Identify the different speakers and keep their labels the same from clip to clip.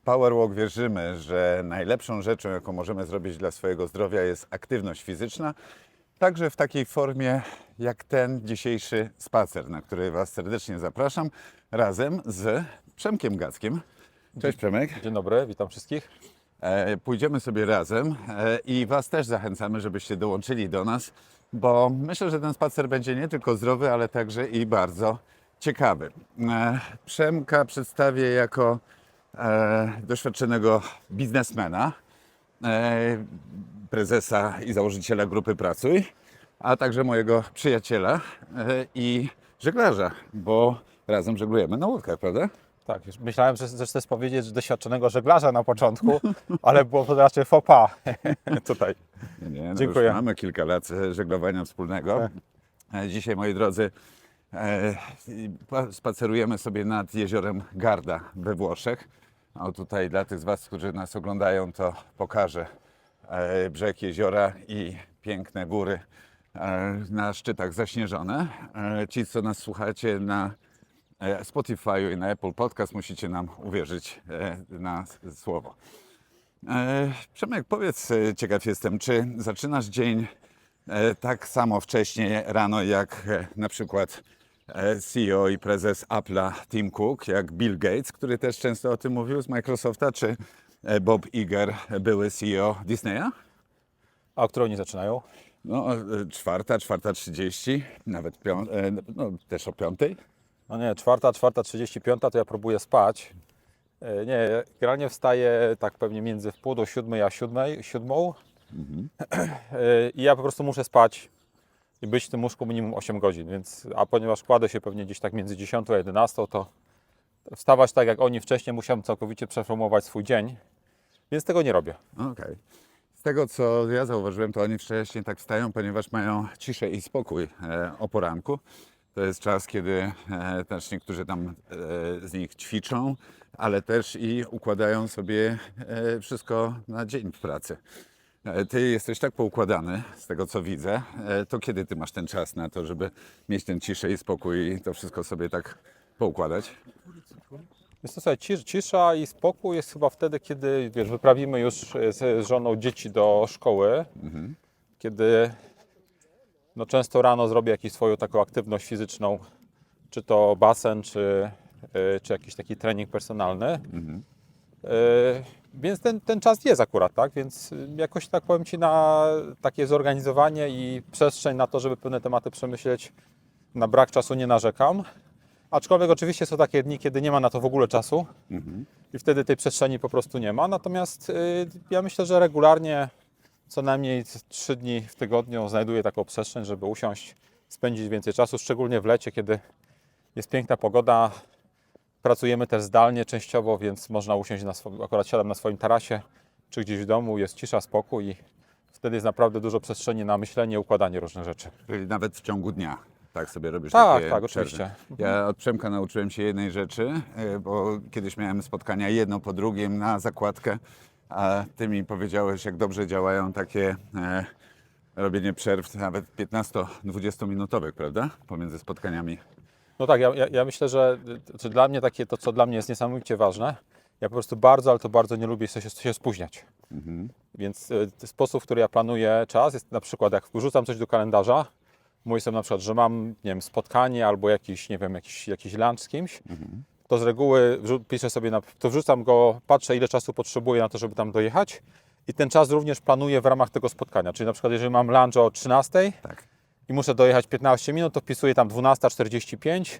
Speaker 1: W Powerwalk wierzymy, że najlepszą rzeczą, jaką możemy zrobić dla swojego zdrowia jest aktywność fizyczna, także w takiej formie jak ten dzisiejszy spacer, na który Was serdecznie zapraszam, razem z Przemkiem Gackiem. Cześć Przemek.
Speaker 2: Dzień dobry, witam wszystkich.
Speaker 1: E, Pójdziemy sobie razem e, i Was też zachęcamy, żebyście dołączyli do nas, bo myślę, że ten spacer będzie nie tylko zdrowy, ale także i bardzo ciekawy. E, Przemka przedstawię jako e, doświadczonego biznesmena, e, prezesa i założyciela grupy Pracuj, a także mojego przyjaciela e, i żeglarza, bo razem żeglujemy na łódkach, prawda?
Speaker 2: Tak, już myślałem, że, że chcesz powiedzieć że doświadczonego żeglarza na początku, ale było to raczej faux pas tutaj.
Speaker 1: Nie, nie, no
Speaker 2: Dziękuję.
Speaker 1: Już mamy kilka lat żeglowania wspólnego. E, Dzisiaj, moi drodzy, spacerujemy sobie nad jeziorem Garda we Włoszech. O tutaj dla tych z Was, którzy nas oglądają, to pokażę e, brzeg jeziora i piękne góry e, na szczytach zaśnieżone. E, Ci, co nas słuchacie na e, Spotify i na Apple Podcast, musicie nam uwierzyć e, na słowo. E, Przemek, powiedz, e, ciekaw jestem, czy zaczynasz dzień e, tak samo wcześnie rano jak e, na przykład e, CEO i prezes Apple'a Tim Cook, jak Bill Gates, który też często o tym mówił z Microsofta, czy e, Bob Iger, były CEO Disneya?
Speaker 2: A o którą nie zaczynają?
Speaker 1: No, e, czwarta, czwarta trzydzieści, nawet pią- e, no, też o piątej.
Speaker 2: No nie, czwarta, czwarta, trzydzieści piąta to ja próbuję spać. E, Nie, generalnie wstaję tak pewnie między wpół do siódmej a siódmej, siódmą. E, I ja po prostu muszę spać i być w tym łóżku minimum 8 godzin, więc, a ponieważ kładę się pewnie gdzieś tak między 10 a 11, to wstawać tak jak oni wcześniej musiałem całkowicie przeformułować swój dzień, więc tego nie robię.
Speaker 1: Okej. Z tego, co ja zauważyłem, to oni wcześniej tak wstają, ponieważ mają ciszę i spokój e, o poranku. To jest czas, kiedy e, też niektórzy tam e, z nich ćwiczą, ale też i układają sobie e, wszystko na dzień w pracy. E, Ty jesteś tak poukładany, z tego co widzę, e, to kiedy ty masz ten czas na to, żeby mieć ten ciszę i spokój i to wszystko sobie tak poukładać?
Speaker 2: Jest to sobie cis- cisza i spokój jest chyba wtedy, kiedy wiesz, wyprawimy już e, z z żoną dzieci do szkoły, kiedy no, często rano zrobię jakąś swoją taką aktywność fizyczną, czy to basen, czy, czy jakiś taki trening personalny. E, Więc ten, ten czas jest akurat, tak? Więc y, jakoś tak powiem Ci na takie zorganizowanie i przestrzeń na to, żeby pewne tematy przemyśleć, na brak czasu nie narzekam. Aczkolwiek oczywiście są takie dni, kiedy nie ma na to w ogóle czasu i wtedy tej przestrzeni po prostu nie ma. Natomiast y, ja myślę, że regularnie co najmniej trzy dni w tygodniu znajduję taką przestrzeń, żeby usiąść, spędzić więcej czasu, szczególnie w lecie, kiedy jest piękna pogoda. Pracujemy też zdalnie częściowo, więc można usiąść na swoim, akurat siadam na swoim tarasie, czy gdzieś w domu, jest cisza, spokój i wtedy jest naprawdę dużo przestrzeni na myślenie, układanie różnych rzeczy.
Speaker 1: Czyli nawet w ciągu dnia. Tak sobie robisz
Speaker 2: Tak,
Speaker 1: takie
Speaker 2: tak,
Speaker 1: przerwy.
Speaker 2: oczywiście.
Speaker 1: Ja od Przemka nauczyłem się jednej rzeczy, e, bo kiedyś miałem spotkania jedno po drugim na zakładkę, a ty mi powiedziałeś, jak dobrze działają takie e, robienie przerw, nawet 15-20 minutowych, prawda? Pomiędzy spotkaniami.
Speaker 2: No tak, ja, ja, myślę, że to, co dla mnie takie, to co dla mnie jest niesamowicie ważne, ja po prostu bardzo, ale to bardzo nie lubię się, się spóźniać. Więc y, sposób, w który ja planuję czas jest na przykład, jak wrzucam coś do kalendarza, mówię sobie na przykład, że mam, nie wiem, spotkanie albo jakiś, nie wiem, jakiś, jakiś lunch z kimś, to z reguły piszę sobie, na, to wrzucam go, patrzę ile czasu potrzebuję na to, żeby tam dojechać i ten czas również planuję w ramach tego spotkania. Czyli na przykład, jeżeli mam lunch o 13,
Speaker 1: Tak.
Speaker 2: I muszę dojechać 15 minut, to wpisuję tam 12.45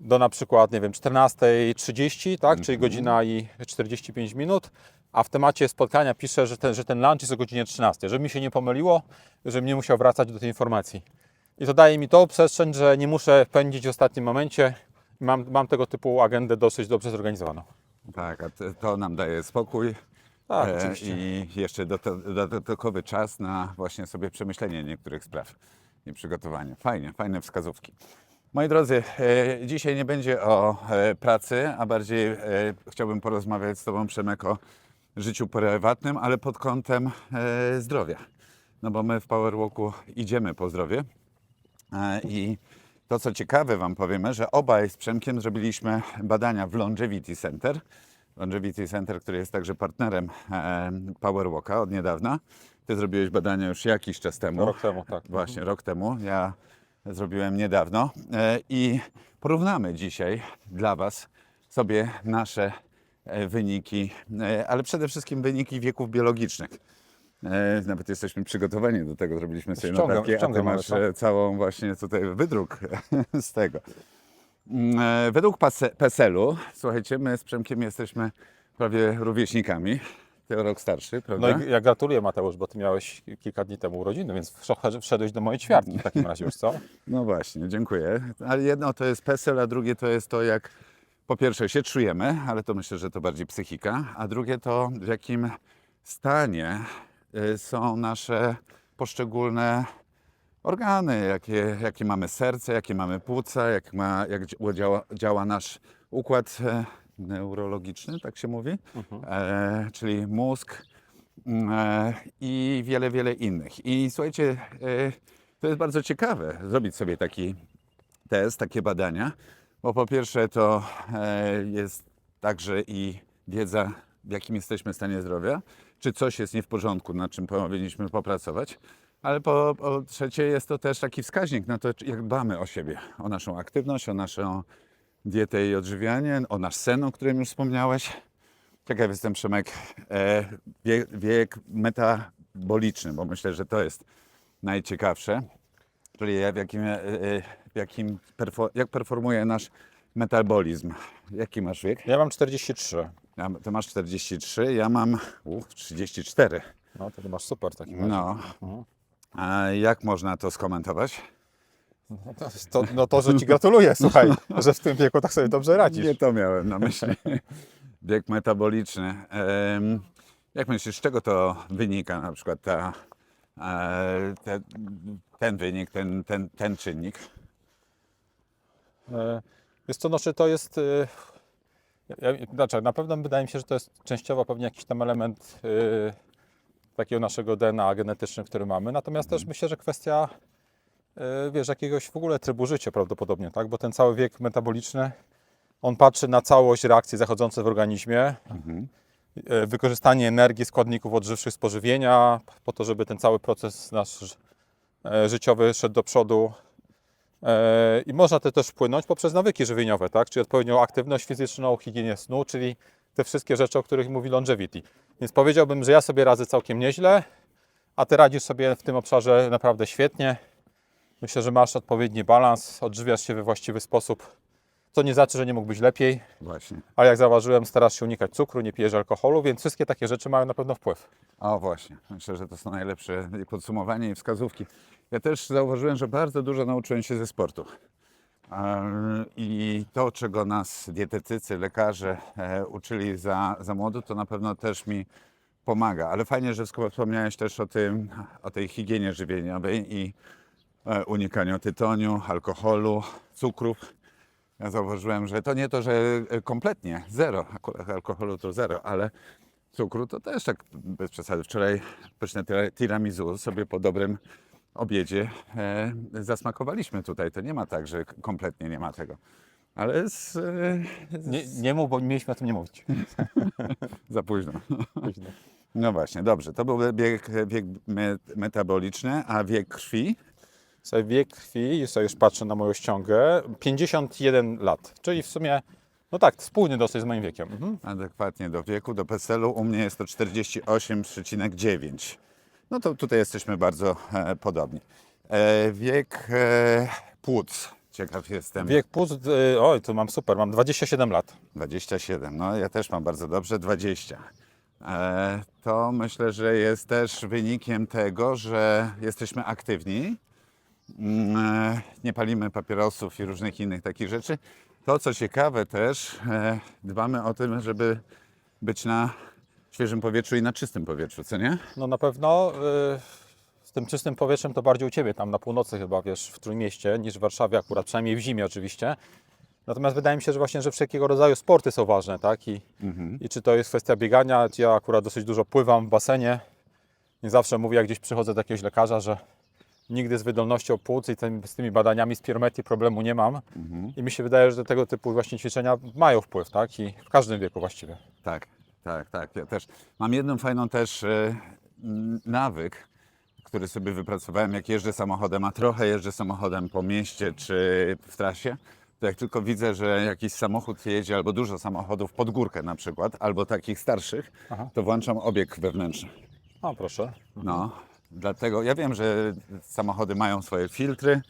Speaker 2: do na przykład, nie wiem, 14.30, tak, czyli godzina i 45 minut, a w temacie spotkania piszę, że ten, że ten lunch jest o godzinie 13, żeby mi się nie pomyliło, żebym nie musiał wracać do tej informacji. I to daje mi tą przestrzeń, że nie muszę pędzić w ostatnim momencie. Mam, mam tego typu agendę dosyć dobrze zorganizowaną.
Speaker 1: Tak, a to- nam daje spokój.
Speaker 2: Tak,
Speaker 1: e,
Speaker 2: oczywiście.
Speaker 1: I jeszcze dodatkowy czas na właśnie sobie przemyślenie niektórych spraw i przygotowanie. Fajnie, fajne wskazówki. Moi drodzy, e, dzisiaj nie będzie o e, pracy, a bardziej e, chciałbym porozmawiać z Tobą, Przemek, o życiu prywatnym, ale pod kątem zdrowia. No bo my w Powerwalku idziemy po zdrowie i to, co ciekawe Wam powiemy, że obaj z Przemkiem zrobiliśmy badania w Longevity Center, Longevity Center, który jest także partnerem Powerwalka od niedawna. Ty zrobiłeś badania już jakiś czas temu.
Speaker 2: Rok temu, tak.
Speaker 1: Właśnie, rok temu. Ja zrobiłem niedawno. E, I porównamy dzisiaj dla Was sobie nasze e, wyniki, e, ale przede wszystkim wyniki wieków biologicznych. Nawet jesteśmy przygotowani do tego, zrobiliśmy sobie
Speaker 2: Ściągam-
Speaker 1: notatki, a Ty
Speaker 2: ściągam,
Speaker 1: masz
Speaker 2: co?
Speaker 1: e, całą właśnie tutaj wydruk z tego. Mm, Według PESE- PESEL-u, słuchajcie, my z Przemkiem jesteśmy prawie rówieśnikami. Ty rok starszy,
Speaker 2: No
Speaker 1: prawda?
Speaker 2: i ja gratuluję Mateusz, bo ty miałeś kilka dni temu urodziny, więc wszedłeś do mojej ćwiartki w takim razie już, co?
Speaker 1: No właśnie, dziękuję. Ale jedno to jest PESEL, a drugie to jest to, jak po pierwsze się czujemy, ale to myślę, że to bardziej psychika, a drugie to w jakim stanie y, są nasze poszczególne organy, jakie, jakie mamy serce, jakie mamy płuca, jak, ma, jak dzia- działa, działa nasz układ e, neurologiczny, tak się mówi, e, czyli mózg mm, e, i wiele, wiele innych. I słuchajcie, e, to jest bardzo ciekawe zrobić sobie taki test, takie badania, bo po pierwsze to e, jest także i wiedza, w jakim jesteśmy stanie zdrowia, czy coś jest nie w porządku, nad czym powinniśmy popracować, ale po, po trzecie jest to też taki wskaźnik na to, jak dbamy o siebie, o naszą aktywność, o naszą dietę i odżywianie, o nasz sen, o którym już wspomniałeś. Ciekaw jestem, Przemek, e, wiek, wiek metaboliczny, bo myślę, że to jest najciekawsze. Czyli w jakim, e, e, w jakim jak performuje nasz metabolizm. Jaki masz wiek?
Speaker 2: Ja mam 43.
Speaker 1: Ja, ty masz 43, ja mam uf, 34.
Speaker 2: No to ty masz super razie.
Speaker 1: No. A jak można to skomentować?
Speaker 2: No to, no to, że ci gratuluję, słuchaj, że w tym wieku tak sobie dobrze radzisz.
Speaker 1: Nie to miałem na myśli. Wiek metaboliczny. Jak myślisz, z czego to wynika na przykład ta, e, te, ten wynik, ten, ten, ten czynnik?
Speaker 2: E, Jest to, znaczy to jest. e, znaczy, na pewno wydaje mi się, że to jest częściowo pewnie jakiś tam element e, takiego naszego DNA genetycznego, który mamy. Natomiast też myślę, że kwestia e, wiesz, jakiegoś w ogóle trybu życia prawdopodobnie, tak? Bo ten cały wiek metaboliczny, on patrzy na całość reakcji zachodzące w organizmie, e, wykorzystanie energii składników odżywczych z pożywienia, po to, żeby ten cały proces nasz e, życiowy szedł do przodu. E, I można to też wpłynąć poprzez nawyki żywieniowe, tak? czyli odpowiednią aktywność fizyczną, higienę snu, czyli te wszystkie rzeczy, o których mówi longevity. Więc powiedziałbym, że ja sobie radzę całkiem nieźle, a ty radzisz sobie w tym obszarze naprawdę świetnie. Myślę, że masz odpowiedni balans, odżywiasz się we właściwy sposób, co nie znaczy, że nie mógł być lepiej,
Speaker 1: Właśnie.
Speaker 2: a jak zauważyłem, starasz się unikać cukru, nie pijesz alkoholu, więc wszystkie takie rzeczy mają na pewno wpływ.
Speaker 1: O właśnie, myślę, że to są najlepsze podsumowania i wskazówki. Ja też zauważyłem, że bardzo dużo nauczyłem się ze sportu. I to, czego nas dietetycy, lekarze e, uczyli za, za młodu, to na pewno też mi pomaga. Ale fajnie, że wspomniałeś też o, tym, o tej higienie żywieniowej i unikaniu tytoniu, alkoholu, cukrów. Ja zauważyłem, że to nie to, że e, kompletnie zero, akurat alkoholu to zero, ale cukru to też tak bez przesady. Wczoraj pyszne tira- tiramisu sobie po dobrym obiedzie e, zasmakowaliśmy tutaj. To nie ma tak, że kompletnie nie ma tego. Ale z, e, z,
Speaker 2: Nie, nie mów, bo mieliśmy o tym nie mówić.
Speaker 1: za późno. No właśnie, dobrze. To był bieg, me, metaboliczny, a wiek krwi?
Speaker 2: Sobie wiek krwi, sobie już patrzę na moją ściągę, 51 lat, czyli w sumie, no tak, spójny dosyć z moim wiekiem. Mhm.
Speaker 1: Adekwatnie do wieku, do PESEL-u. U mnie jest to 48,9. No to tutaj jesteśmy bardzo e, podobni. E, wiek e, płuc. Ciekaw jestem.
Speaker 2: Wiek płuc, y, oj, tu mam super, mam 27 lat.
Speaker 1: 27. No ja też mam bardzo dobrze 20. E, to myślę, że jest też wynikiem tego, że jesteśmy aktywni. Mm, e, Nie palimy papierosów i różnych innych takich rzeczy. To, co ciekawe też, e, dbamy o tym, żeby być na świeżym powietrzu i na czystym powietrzu, co nie?
Speaker 2: No na pewno y, z tym czystym powietrzem to bardziej u Ciebie, tam na północy chyba, wiesz, w Trójmieście, niż w Warszawie akurat, przynajmniej w zimie oczywiście. Natomiast wydaje mi się, że właśnie, że wszelkiego rodzaju sporty są ważne, tak? I, I czy to jest kwestia biegania, ja akurat dosyć dużo pływam w basenie. Nie zawsze mówię, jak gdzieś przychodzę do jakiegoś lekarza, że nigdy z wydolnością płuc i tym, z tymi badaniami spirometrii problemu nie mam. I mi się wydaje, że tego typu właśnie ćwiczenia mają wpływ, tak? I w każdym wieku właściwie.
Speaker 1: Tak, tak, tak. Ja też mam jedną fajną też n- nawyk, który sobie wypracowałem, jak jeżdżę samochodem, a trochę jeżdżę samochodem po mieście czy w trasie, to jak tylko widzę, że jakiś samochód jedzie, albo dużo samochodów pod górkę na przykład, albo takich starszych,
Speaker 2: Aha.
Speaker 1: to włączam obieg wewnętrzny.
Speaker 2: O, proszę.
Speaker 1: No, dlatego ja wiem, że samochody mają swoje filtry,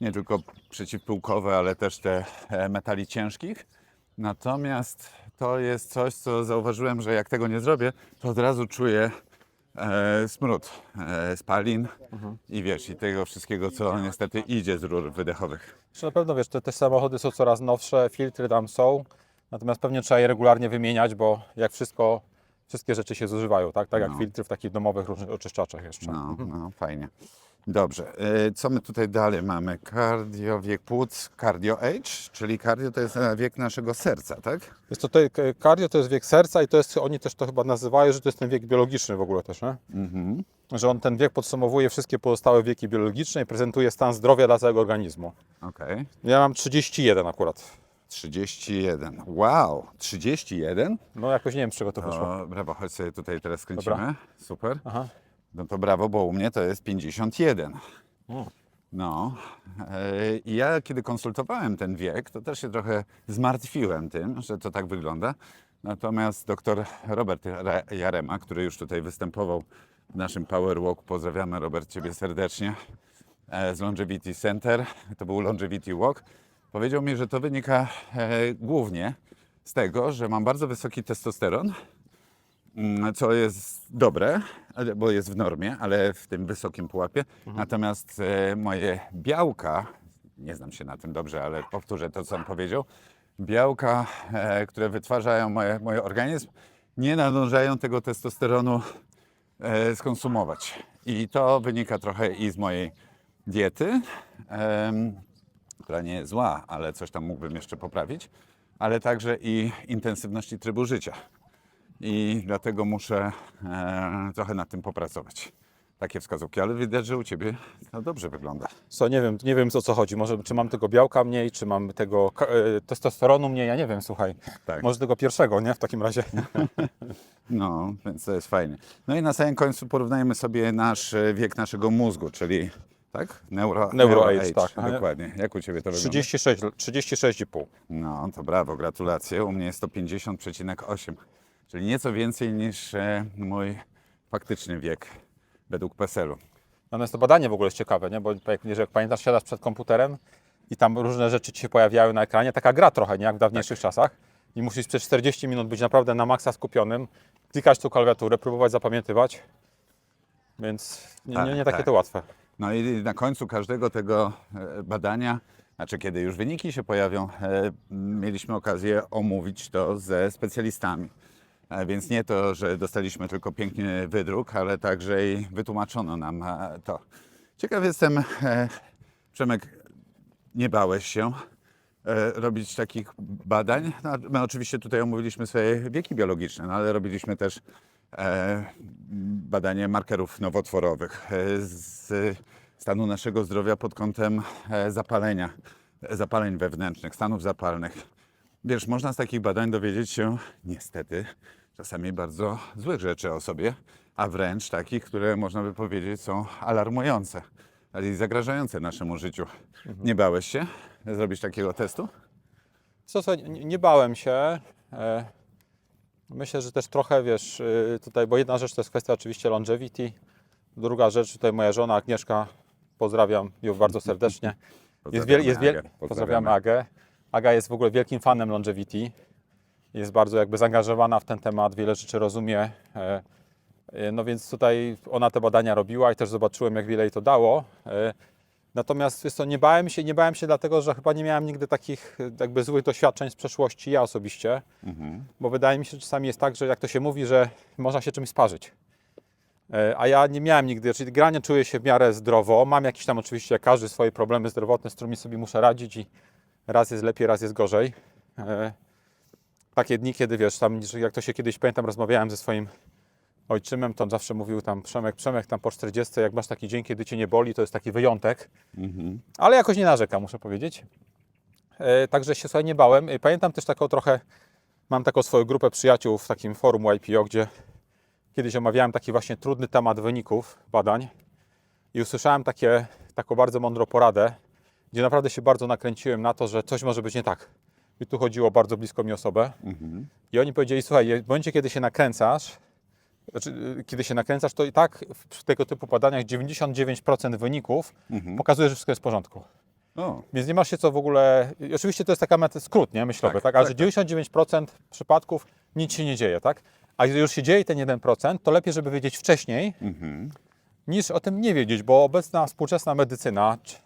Speaker 1: nie tylko przeciwpyłkowe, ale też te e, metali ciężkich. Natomiast to jest coś, co zauważyłem, że jak tego nie zrobię, to od razu czuję e, smród e, spalin i wiesz, i tego wszystkiego, co niestety idzie z rur wydechowych.
Speaker 2: Czy na pewno wiesz, te, te samochody są coraz nowsze, filtry tam są, natomiast pewnie trzeba je regularnie wymieniać, bo jak wszystko, wszystkie rzeczy się zużywają, tak? Tak jak
Speaker 1: No.
Speaker 2: filtry w takich domowych różnych oczyszczaczach jeszcze.
Speaker 1: No, no fajnie. Dobrze, e, co my tutaj dalej mamy? Cardio, wiek płuc, cardio age, czyli cardio to jest e, wiek naszego serca, tak?
Speaker 2: Jest to cardio to jest wiek serca i to jest, oni też to chyba nazywają, że to jest ten wiek biologiczny w ogóle też, nie?
Speaker 1: Mhm.
Speaker 2: Że on ten wiek podsumowuje wszystkie pozostałe wieki biologiczne i prezentuje stan zdrowia dla całego organizmu.
Speaker 1: Okej.
Speaker 2: Ja mam 31 akurat.
Speaker 1: 31. Wow, 31?
Speaker 2: No jakoś nie wiem, z czego to wyszło.
Speaker 1: To brawo, chodź sobie tutaj teraz skręcimy.
Speaker 2: Dobra.
Speaker 1: Super.
Speaker 2: Aha.
Speaker 1: No to brawo, bo u mnie to jest 51.
Speaker 2: O.
Speaker 1: No. e, I ja kiedy konsultowałem ten wiek, to też się trochę zmartwiłem tym, że to tak wygląda. Natomiast doktor Robert Jarema, który już tutaj występował w naszym Power Walk, pozdrawiamy Robert Ciebie serdecznie, e, z Longevity Center, to był Longevity Walk, powiedział mi, że to wynika e, głównie z tego, że mam bardzo wysoki testosteron, Mm, co jest dobre, bo jest w normie, ale w tym wysokim pułapie. Natomiast e, moje białka, nie znam się na tym dobrze, ale powtórzę to, co on powiedział, białka, e, które wytwarzają moje, mój organizm, nie nadążają tego testosteronu e, skonsumować. I to wynika trochę i z mojej diety, która nie jest zła, ale coś tam mógłbym jeszcze poprawić, ale także i intensywności trybu życia i dlatego muszę e, trochę nad tym popracować. Takie wskazówki, ale widać, że u Ciebie to dobrze wygląda.
Speaker 2: Co, nie wiem, nie wiem o co chodzi. Może czy mam tego białka mniej, czy mam tego e, testosteronu mniej, ja nie wiem, słuchaj.
Speaker 1: Tak.
Speaker 2: Może tego pierwszego, nie? W takim razie.
Speaker 1: No, więc to jest fajnie. No i na samym końcu porównajmy sobie nasz e, wiek naszego mózgu, czyli tak? Neuro,
Speaker 2: Neuro age, tak.
Speaker 1: Dokładnie. Jak u Ciebie to wygląda?
Speaker 2: 36, 36,5.
Speaker 1: No, to brawo, gratulacje. U mnie jest to 50,8, czyli nieco więcej niż e, mój faktyczny wiek według PESEL-u.
Speaker 2: Natomiast to badanie w ogóle jest ciekawe, nie? Bo jak, jak pamiętasz, siadasz przed komputerem i tam różne rzeczy ci się pojawiają na ekranie. Taka gra trochę, nie? Jak w dawniejszych czasach. I musisz przez 40 minut być naprawdę na maksa skupionym, klikać tu klawiaturę, próbować zapamiętywać. Więc nie, nie, nie takie
Speaker 1: tak.
Speaker 2: to łatwe.
Speaker 1: No i na końcu każdego tego e, badania, znaczy kiedy już wyniki się pojawią, e, mieliśmy okazję omówić to ze specjalistami. E, Więc nie to, że dostaliśmy tylko piękny wydruk, ale także i wytłumaczono nam to. Ciekaw jestem, Przemek, nie bałeś się robić takich badań? No, my oczywiście tutaj omówiliśmy swoje wieki biologiczne, no, ale robiliśmy też badanie markerów nowotworowych e, z stanu naszego zdrowia pod kątem e, zapalenia, e, zapaleń wewnętrznych, stanów zapalnych. Wiesz, można z takich badań dowiedzieć się niestety czasami bardzo złych rzeczy o sobie, a wręcz takich, które można by powiedzieć są alarmujące, ale i zagrażające naszemu życiu. Nie bałeś się zrobić takiego testu?
Speaker 2: Co, co, nie, nie bałem się. E, Myślę, że też trochę, wiesz, y, tutaj, bo jedna rzecz to jest kwestia oczywiście longevity, druga rzecz, tutaj moja żona Agnieszka, pozdrawiam ją bardzo serdecznie. Jest wiel, jest wiel,
Speaker 1: Agę.
Speaker 2: pozdrawiamy Agę. Aga jest w ogóle wielkim fanem longevity. Jest bardzo jakby zaangażowana w ten temat, wiele rzeczy rozumie. E, e, No więc tutaj ona te badania robiła i też zobaczyłem, jak wiele jej to dało. Natomiast jest to, nie bałem się, nie bałem się dlatego, że chyba nie miałem nigdy takich jakby złych doświadczeń z przeszłości, ja osobiście.
Speaker 1: Mhm.
Speaker 2: Bo wydaje mi się, że czasami jest tak, że jak to się mówi, że można się czymś sparzyć. E, A ja nie miałem nigdy, czyli granie czuję się w miarę zdrowo. Mam jakieś tam oczywiście, jak każdy, swoje problemy zdrowotne, z którymi sobie muszę radzić i raz jest lepiej, raz jest gorzej. E, Takie dni, kiedy wiesz, tam, jak to się kiedyś pamiętam, rozmawiałem ze swoim ojczymem, to on zawsze mówił tam Przemek, Przemek tam po 40, jak masz taki dzień, kiedy cię nie boli, to jest taki wyjątek.
Speaker 1: Mhm.
Speaker 2: Ale jakoś nie narzekam, muszę powiedzieć. E, także się sobie nie bałem. E, Pamiętam też taką trochę, mam taką swoją grupę przyjaciół w takim forum YPO, gdzie kiedyś omawiałem taki właśnie trudny temat wyników badań i usłyszałem takie, taką bardzo mądrą poradę, gdzie naprawdę się bardzo nakręciłem na to, że coś może być nie tak. I tu chodziło bardzo blisko mi osobę.
Speaker 1: Mhm.
Speaker 2: I oni powiedzieli, słuchaj, w momencie, kiedy się nakręcasz, znaczy, y, kiedy się nakręcasz, to i tak w tego typu badaniach 99% wyników
Speaker 1: Mhm.
Speaker 2: pokazuje, że wszystko jest w porządku.
Speaker 1: O,
Speaker 2: Więc nie masz się co w ogóle. Oczywiście to jest taka meta, skrót, nie? Myślowy,
Speaker 1: Tak,
Speaker 2: tak? Ale
Speaker 1: tak,
Speaker 2: że 99% przypadków nic się nie dzieje, tak? A gdy już się dzieje ten 1%, to lepiej, żeby wiedzieć wcześniej,
Speaker 1: mhm.
Speaker 2: niż o tym nie wiedzieć, bo obecna współczesna medycyna, czy,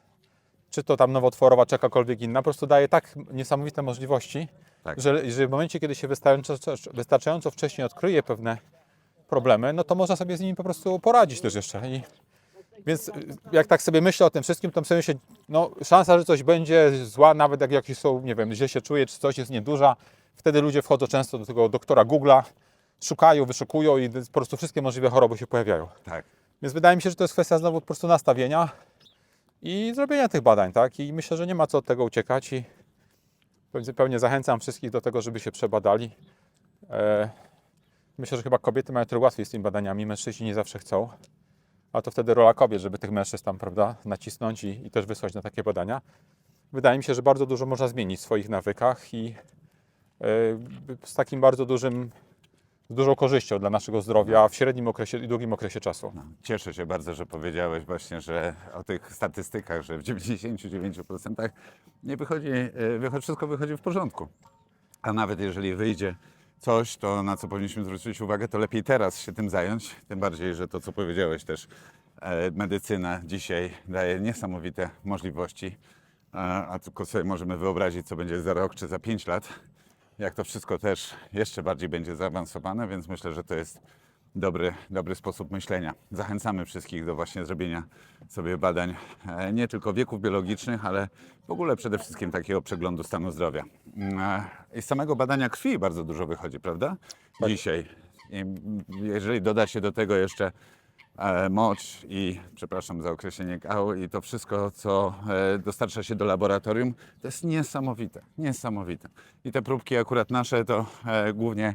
Speaker 2: czy to tam nowotworowa, czy jakakolwiek inna, po prostu daje tak niesamowite możliwości,
Speaker 1: Tak.
Speaker 2: że, że w momencie, kiedy się wystarczająco, wystarczająco wcześniej odkryje pewne problemy, no to można sobie z nimi po prostu poradzić też jeszcze. I, więc y, jak tak sobie myślę o tym wszystkim, to myślę, się, no szansa, że coś będzie zła, nawet jak jakieś są, nie wiem, źle się czuje, czy coś jest nieduża, wtedy ludzie wchodzą często do tego doktora Google'a, szukają, wyszukują i po prostu wszystkie możliwe choroby się pojawiają.
Speaker 1: Tak.
Speaker 2: Więc wydaje mi się, że to jest kwestia znowu po prostu nastawienia i zrobienia tych badań, tak? I myślę, że nie ma co od tego uciekać i zupełnie zachęcam wszystkich do tego, żeby się przebadali. E, myślę, że chyba kobiety mają trochę łatwiej z tymi badaniami, mężczyźni nie zawsze chcą, a to wtedy rola kobiet, żeby tych mężczyzn tam, prawda, nacisnąć i, i też wysłać na takie badania. Wydaje mi się, że bardzo dużo można zmienić w swoich nawykach i e, z takim bardzo dużym, z dużą korzyścią dla naszego zdrowia w średnim okresie i długim okresie czasu.
Speaker 1: No, cieszę się bardzo, że powiedziałeś właśnie, że o tych statystykach, że w 99% nie wychodzi, e, wychodzi, wszystko wychodzi w porządku. A nawet jeżeli wyjdzie coś, to na co powinniśmy zwrócić uwagę, to lepiej teraz się tym zająć. Tym bardziej, że to, co powiedziałeś też, e, medycyna dzisiaj daje niesamowite możliwości, a, a tylko sobie możemy wyobrazić, co będzie za rok czy za pięć lat, jak to wszystko też jeszcze bardziej będzie zaawansowane, więc myślę, że to jest dobry, dobry sposób myślenia. Zachęcamy wszystkich do właśnie zrobienia sobie badań e, nie tylko wieków biologicznych, ale w ogóle przede wszystkim takiego przeglądu stanu zdrowia. E, I z samego badania krwi bardzo dużo wychodzi, prawda? Dzisiaj. I jeżeli doda się do tego jeszcze e, mocz i, przepraszam za określenie kał i to wszystko, co e, dostarcza się do laboratorium, to jest niesamowite, niesamowite. I te próbki akurat nasze to głównie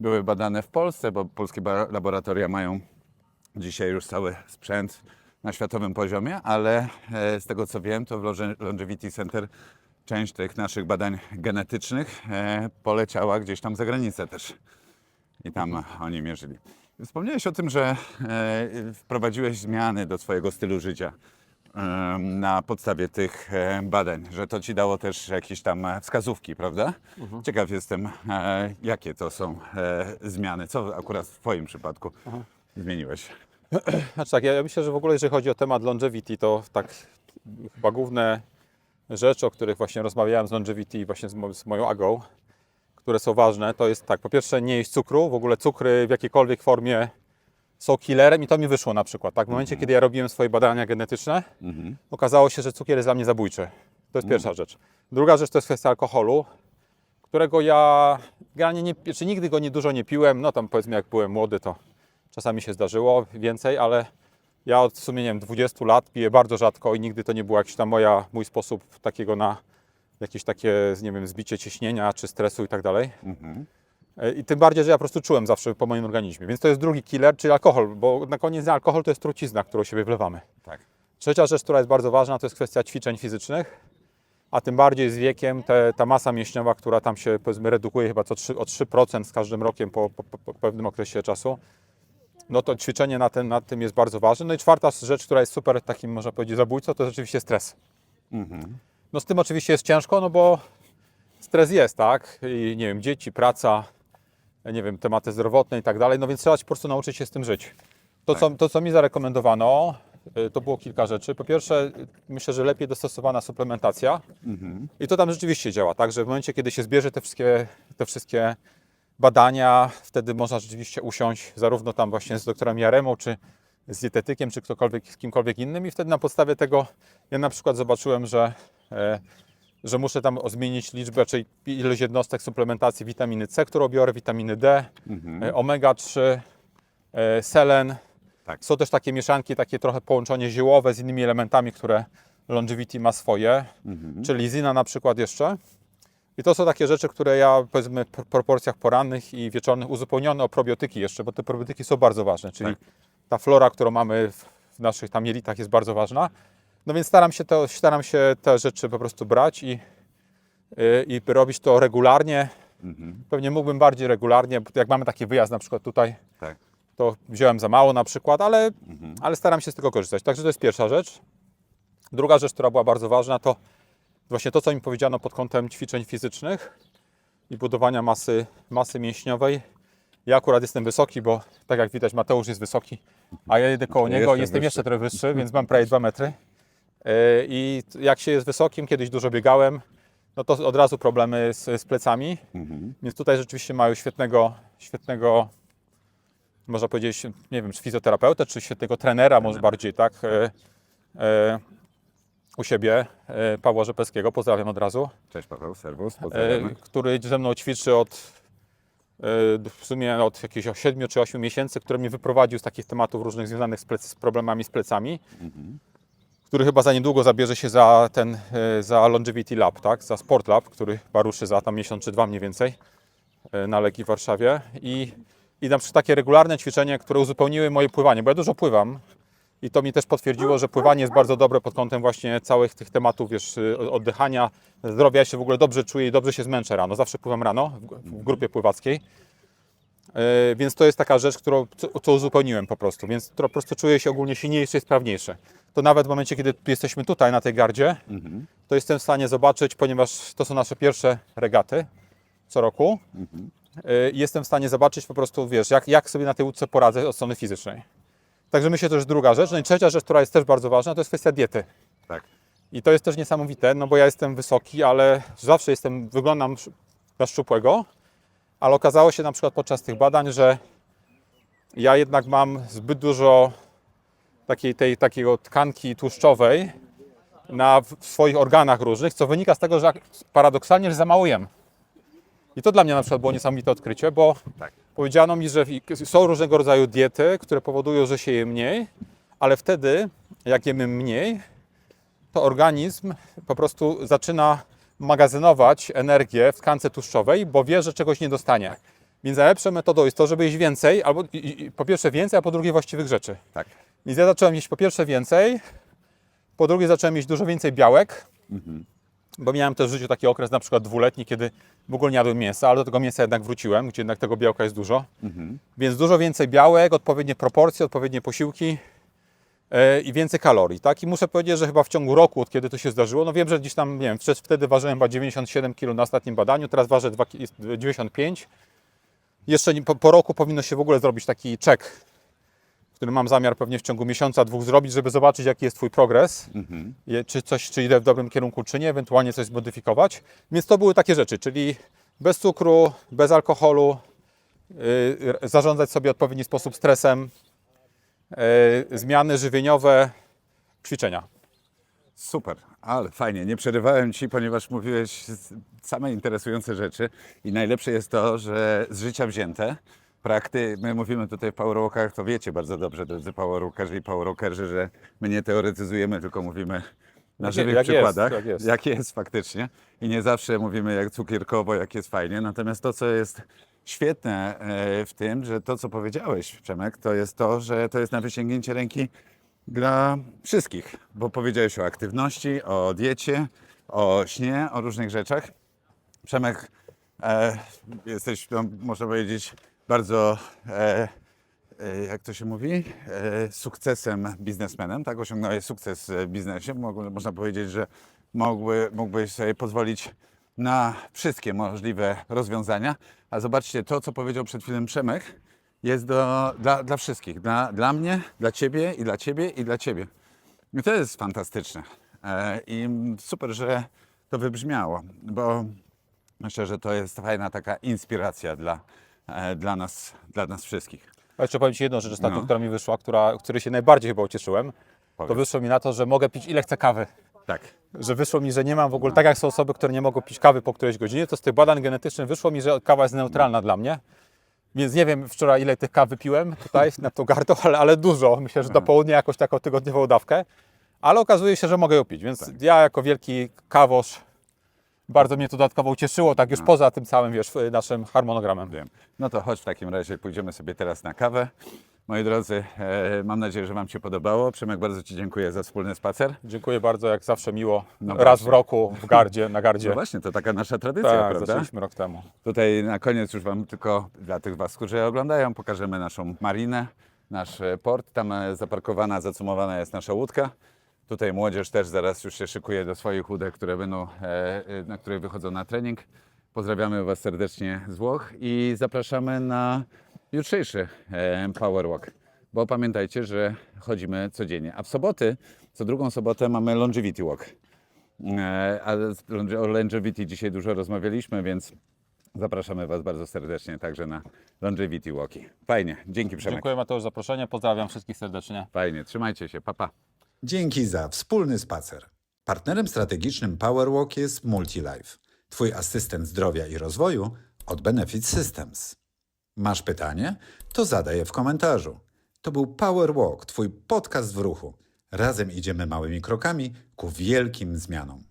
Speaker 1: były badane w Polsce, bo polskie laboratoria mają dzisiaj już cały sprzęt na światowym poziomie, ale e, z tego co wiem, to w Longe- Longevity Center część tych naszych badań genetycznych e, poleciała gdzieś tam za granicę też. I tam oni mierzyli. Wspomniałeś o tym, że e, wprowadziłeś zmiany do swojego stylu życia na podstawie tych badań, że to ci dało też jakieś tam wskazówki, prawda? Ciekaw jestem, jakie to są zmiany, co akurat w Twoim przypadku zmieniłeś.
Speaker 2: Znaczy tak, ja ja myślę, że w ogóle jeżeli chodzi o temat longevity, to tak chyba główne rzeczy, o których właśnie rozmawiałem z longevity i właśnie z, z moją agą, które są ważne, to jest tak, po pierwsze nie jeść cukru, w ogóle cukry w jakiejkolwiek formie są killerem i to mi wyszło na przykład, tak, w momencie, kiedy ja robiłem swoje badania genetyczne, okazało się, że cukier jest dla mnie zabójczy. To jest pierwsza rzecz. Druga rzecz to jest kwestia alkoholu, którego ja generalnie nie, czy nigdy go nie dużo nie piłem, no tam powiedzmy jak byłem młody, to czasami się zdarzyło więcej, ale ja od w sumie nie wiem, 20 lat piję bardzo rzadko i nigdy to nie był jakiś tam moja, mój sposób takiego na jakieś takie, nie wiem, zbicie ciśnienia czy stresu i tak dalej. E, I tym bardziej, że ja po prostu czułem zawsze po moim organizmie. Więc to jest drugi killer, czyli alkohol, bo na koniec dnia alkohol to jest trucizna, którą siebie wlewamy.
Speaker 1: Tak.
Speaker 2: Trzecia rzecz, która jest bardzo ważna, to jest kwestia ćwiczeń fizycznych, a tym bardziej z wiekiem te, ta masa mięśniowa, która tam się powiedzmy redukuje chyba co 3, o 3% z każdym rokiem po, po, po pewnym okresie czasu, no to ćwiczenie na, ten, na tym jest bardzo ważne. No i czwarta rzecz, która jest super takim, można powiedzieć, zabójcą, to jest oczywiście stres. No z tym oczywiście jest ciężko, no bo stres jest, tak? I nie wiem, dzieci, praca, nie wiem, tematy zdrowotne i tak dalej, no więc trzeba się po prostu nauczyć się z tym żyć. To, co, to, co mi zarekomendowano, y, to było kilka rzeczy. Po pierwsze, myślę, że lepiej dostosowana suplementacja. I to tam rzeczywiście działa, tak, że w momencie, kiedy się zbierze te wszystkie, te wszystkie badania, wtedy można rzeczywiście usiąść zarówno tam właśnie z doktorem Jaremą, czy z dietetykiem, czy ktokolwiek, z kimkolwiek innym i wtedy na podstawie tego ja na przykład zobaczyłem, że, e, że muszę tam zmienić liczbę, czyli ilość jednostek suplementacji witaminy C, którą biorę, witaminy D, e, omega-3, e, selen.
Speaker 1: Tak.
Speaker 2: Są też takie mieszanki, takie trochę połączenie ziołowe z innymi elementami, które Longevity ma swoje, czyli zina na przykład jeszcze. I to są takie rzeczy, które ja powiedzmy w proporcjach porannych i wieczornych uzupełnione o probiotyki jeszcze, bo te probiotyki są bardzo ważne, czyli
Speaker 1: Tak.
Speaker 2: ta flora, którą mamy w, naszych tam jelitach jest bardzo ważna. No więc staram się, to, staram się te rzeczy po prostu brać i, y, i robić to regularnie. Pewnie mógłbym bardziej regularnie, bo jak mamy taki wyjazd na przykład tutaj,
Speaker 1: Tak.
Speaker 2: to wziąłem za mało na przykład, ale, ale staram się z tego korzystać. Także to jest pierwsza rzecz. Druga rzecz, która była bardzo ważna, to właśnie to, co mi powiedziano pod kątem ćwiczeń fizycznych i budowania masy, masy mięśniowej. Ja akurat jestem wysoki, bo tak jak widać Mateusz jest wysoki, a ja jedę koło niego
Speaker 1: jestem
Speaker 2: i jestem
Speaker 1: wyższy.
Speaker 2: jeszcze trochę wyższy, więc mam prawie 2 metry. Yy, I jak się jest wysokim, kiedyś dużo biegałem, no to od razu problemy z, z plecami. Więc tutaj rzeczywiście mają świetnego, świetnego, można powiedzieć, nie wiem, czy fizjoterapeutę, czy świetnego trenera, może bardziej, tak, e, e, u siebie, e, Pawła Rzepeckiego, pozdrawiam od razu,
Speaker 1: Cześć Paweł, serwus,
Speaker 2: e,
Speaker 1: pozdrawiamy.
Speaker 2: który ze mną ćwiczy od e, w sumie od jakichś 7 czy 8 miesięcy, który mnie wyprowadził z takich tematów różnych związanych z, plec, z problemami z plecami, który chyba za niedługo zabierze się za ten, za Longevity Lab, tak, za Sport Lab, który chyba ruszy za tam miesiąc czy dwa mniej więcej na Legii w Warszawie. I, i na przykład takie regularne ćwiczenia, które uzupełniły moje pływanie, bo ja dużo pływam i to mi też potwierdziło, że pływanie jest bardzo dobre pod kątem właśnie całych tych tematów, wiesz, y, oddychania, zdrowia. Ja się w ogóle dobrze czuję i dobrze się zmęczę rano. Zawsze pływam rano w, grupie pływackiej. E, Więc to jest taka rzecz, którą, co, co uzupełniłem po prostu, więc to po prostu czuję się ogólnie silniejszy i sprawniejszy. To nawet w momencie, kiedy jesteśmy tutaj na tej gardzie, to jestem w stanie zobaczyć, ponieważ to są nasze pierwsze regaty co roku, e, jestem w stanie zobaczyć po prostu, wiesz, jak, jak sobie na tej łódce poradzę od strony fizycznej. Także myślę, to jest druga rzecz. No i trzecia rzecz, która jest też bardzo ważna, to jest kwestia diety.
Speaker 1: Tak.
Speaker 2: I to jest też niesamowite, no bo ja jestem wysoki, ale zawsze jestem, wyglądam na szczupłego, ale okazało się na przykład podczas tych badań, że ja jednak mam zbyt dużo takiej, tej, takiego tkanki tłuszczowej na w swoich organach różnych, co wynika z tego, że paradoksalnie że za mało jem. I to dla mnie na przykład było niesamowite odkrycie, bo
Speaker 1: Tak.
Speaker 2: Powiedziano mi, że są różnego rodzaju diety, które powodują, że się je mniej, ale wtedy, jak jemy mniej, to organizm po prostu zaczyna magazynować energię w tkance tłuszczowej, bo wie, że czegoś nie dostanie. Więc najlepszą metodą jest to, żeby jeść więcej, albo i, i, po pierwsze więcej, a po drugie właściwych rzeczy.
Speaker 1: Tak.
Speaker 2: Więc ja zacząłem jeść po pierwsze więcej, po drugie zacząłem jeść dużo więcej białek, bo miałem też w życiu taki okres na przykład dwuletni, kiedy w ogóle nie jadłem mięsa, ale do tego mięsa jednak wróciłem, gdzie jednak tego białka jest dużo. Więc dużo więcej białek, odpowiednie proporcje, odpowiednie posiłki e, i więcej kalorii, tak? I muszę powiedzieć, że chyba w ciągu roku, od kiedy to się zdarzyło, no wiem, że gdzieś tam, nie wiem, wtedy- ważyłem chyba 97 kg na ostatnim badaniu, teraz ważę dwa ki- 95. Jeszcze po, po roku powinno się w ogóle zrobić taki check, który mam zamiar pewnie w ciągu miesiąca, dwóch zrobić, żeby zobaczyć, jaki jest Twój progres, je- czy coś, czy idę w dobrym kierunku, czy nie, ewentualnie coś zmodyfikować. Więc to były takie rzeczy, czyli bez cukru, bez alkoholu, yy, zarządzać sobie w odpowiedni sposób stresem, yy, zmiany żywieniowe, ćwiczenia.
Speaker 1: Super, ale fajnie. Nie przerywałem Ci, ponieważ mówiłeś same interesujące rzeczy i najlepsze jest to, że z życia wzięte, prakty, my mówimy tutaj w powerwalkach, to wiecie bardzo dobrze, drodzy powerwalkerzy i powerwalkerzy, że my nie teoretyzujemy, tylko mówimy na żywych
Speaker 2: jak jest,
Speaker 1: przykładach,
Speaker 2: jak jest.
Speaker 1: jak jest faktycznie i nie zawsze mówimy jak cukierkowo, jak jest fajnie, natomiast to, co jest świetne e, w tym, że to, co powiedziałeś, Przemek, to jest to, że to jest na wyciągnięcie ręki dla wszystkich, bo powiedziałeś o aktywności, o diecie, o śnie, o różnych rzeczach. Przemek, e, jesteś, no, można powiedzieć, bardzo, e, e, jak to się mówi, e, sukcesem biznesmenem, tak? Osiągnąłeś sukces w biznesie. Można powiedzieć, że mógłby, mógłbyś sobie pozwolić na wszystkie możliwe rozwiązania. A zobaczcie, to, co powiedział przed chwilą Przemek, jest do, dla, dla wszystkich. Dla, dla mnie, dla Ciebie i dla Ciebie i dla Ciebie. I to jest fantastyczne. E, I super, że to wybrzmiało, bo myślę, że to jest fajna taka inspiracja dla, dla, nas, dla nas wszystkich.
Speaker 2: A jeszcze powiem Ci jedną rzecz ostatnią,
Speaker 1: No.
Speaker 2: która mi wyszła, która, której się najbardziej chyba ucieszyłem. To
Speaker 1: Powiedz.
Speaker 2: wyszło mi na to, że mogę pić ile chcę kawy.
Speaker 1: Tak.
Speaker 2: Że wyszło mi, że nie mam w ogóle, tak jak są osoby, które nie mogą pić kawy po którejś godzinie, to z tych badań genetycznych wyszło mi, że kawa jest neutralna dla mnie. Więc nie wiem wczoraj ile tych kaw wypiłem tutaj na tą gardą, ale, ale dużo. Myślę, że do południa jakoś taką tygodniową dawkę. Ale okazuje się, że mogę ją pić. Więc ja jako wielki kawosz bardzo mnie to dodatkowo ucieszyło, tak już poza tym całym wiesz, naszym harmonogramem.
Speaker 1: Wiem. No to chodź w takim razie, pójdziemy sobie teraz na kawę. Moi drodzy, e, mam nadzieję, że Wam się podobało. Przemek, bardzo Ci dziękuję za wspólny spacer.
Speaker 2: Dziękuję bardzo, jak zawsze miło.
Speaker 1: No
Speaker 2: raz
Speaker 1: właśnie.
Speaker 2: w roku w gardzie, na gardzie.
Speaker 1: No właśnie, to taka nasza tradycja,
Speaker 2: tak,
Speaker 1: prawda?
Speaker 2: zaczęliśmy rok temu.
Speaker 1: Tutaj na koniec już Wam tylko dla tych Was, którzy oglądają, pokażemy naszą marinę, nasz e, port. Tam e, zaparkowana, zacumowana jest nasza łódka. Tutaj młodzież też zaraz już się szykuje do swoich łódek, które będą, e, e, na których wychodzą na trening. Pozdrawiamy Was serdecznie z Włoch i zapraszamy na jutrzejszy e, Power Walk. Bo pamiętajcie, że chodzimy codziennie. A w soboty, co drugą sobotę mamy Longevity Walk. A o longevity dzisiaj dużo rozmawialiśmy, więc zapraszamy Was bardzo serdecznie także na longevity walki. Fajnie, dzięki Przemek.
Speaker 2: Dziękuję Mateusz za zaproszenie. Pozdrawiam wszystkich serdecznie.
Speaker 1: Fajnie, trzymajcie się, papa. Pa.
Speaker 3: Dzięki za wspólny spacer. Partnerem strategicznym PowerWalk jest MultiLife, Twój asystent zdrowia i rozwoju od Benefit Systems. Masz pytanie? To zadaj je w komentarzu. To był PowerWalk, Twój podcast w ruchu. Razem idziemy małymi krokami ku wielkim zmianom.